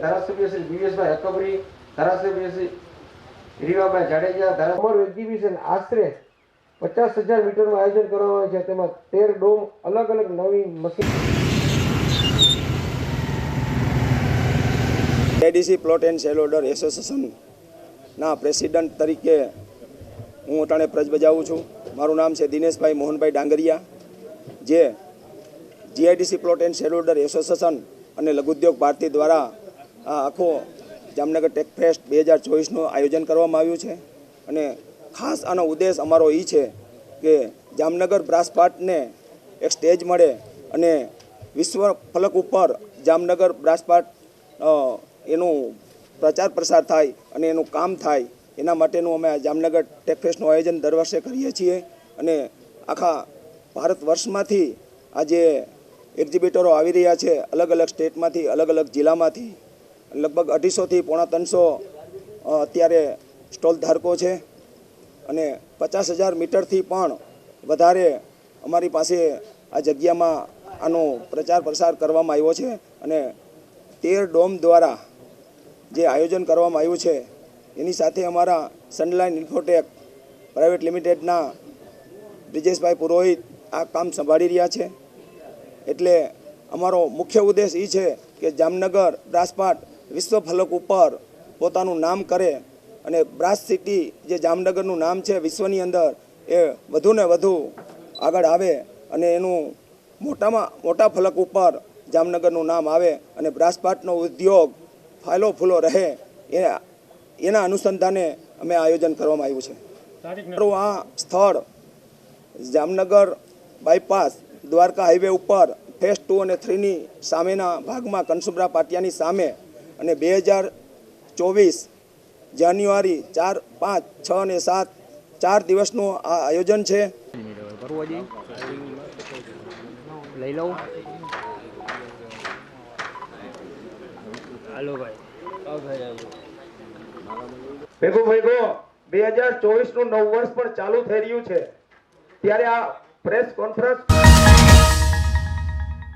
દિવ્યેશભાઈ અકબરી ધારાસભ્ય શ્રી રીવાભાઈ જાડેજા ધારાસભ્ય એક્ઝિબિશન આશરે પચાસ હજાર મીટરનું આયોજન કરવામાં આવે છે. તેમાં તેર ડોમ, અલગ અલગ નવી machine ADC plot and sale order એસોસિએશનના પ્રેસિડન્ટ તરીકે હું અટાણે પ્રજ બજાવું છું. મારું નામ છે દિનેશભાઈ મોહનભાઈ ડાંગરિયા, જે GIDC plot and sale order association અને લઘુદ્યોગ ભારતી દ્વારા આ આખો જામનગર ટેક ફેસ્ટ બે હજાર ચોવીસનું આયોજન કરવામાં આવ્યું છે. અને ખાસ આનો ઉદ્દેશ અમારો એ છે કે જામનગર બ્રાસપાટને એક સ્ટેજ મળે અને વિશ્વ ફલક ઉપર જામનગર બ્રાસપાટ એનું પ્રચાર પ્રસાર થાય અને એનું કામ થાય એના માટેનું અમે જામનગર ટેકફેસ્ટનું આયોજન દર વર્ષે કરીએ છીએ. અને આખા ભારત વર્ષમાંથી આજે એક્ઝિબિટરો આવી રહ્યા છે. અલગ અલગ સ્ટેટમાંથી, અલગ અલગ જિલ્લામાંથી લગભગ અઢીસોથી પોણા ત્રણસો અત્યારે સ્ટોલ ધારકો છે. અને પચાસ હજાર મીટરથી પણ વધારે અમારી પાસે આ જગ્યામાં આનો પ્રચાર પ્રસાર કરવામાં આવ્યો છે. અને તેર ડોમ દ્વારા જે આયોજન કરવામાં આવ્યું છે, એની સાથે અમારા સનલાઇન ઇન્ફોટેક પ્રાઇવેટ લિમિટેડના બ્રિજેશભાઈ પુરોહિત આ કામ સંભાળી રહ્યા છે. એટલે અમારો મુખ્ય ઉદ્દેશ એ છે કે જામનગર બ્રાસપાટ વિશ્વ ફલક ઉપર પોતાનું નામ કરે અને બ્રાસ સિટી જે જામનગરનું નામ છે વિશ્વની અંદર એ વધુને વધુ આગળ આવે અને એનું મોટામાં મોટા ફલક ઉપર જામનગરનું નામ આવે અને બ્રાસપાટનો ઉદ્યોગ ફાયલો ફૂલો રહે એ એના અનુસંધાને અમે આયોજન કરવામાં આવ્યું છે. મારું આ સ્થળ જામનગર બાયપાસ દ્વારકા હાઈવે ઉપર ફેસ ટુ અને થ્રીની સામેના ભાગમાં કનસુબ્રા પાટિયાની સામે અને બે હજાર ચોવીસ જાન્યુઆરી ચાર પાંચ છ અને સાત ચાર દિવસનું આ આયોજન છે. લઈ લઉં. હાલો ભાઈ. ભેગો ભેગો. બે હજાર ચોવીસનું નવ વર્ષ પણ ચાલુ થઈ રહ્યું છે. ત્યારે આ પ્રેસ કોન્ફરન્સ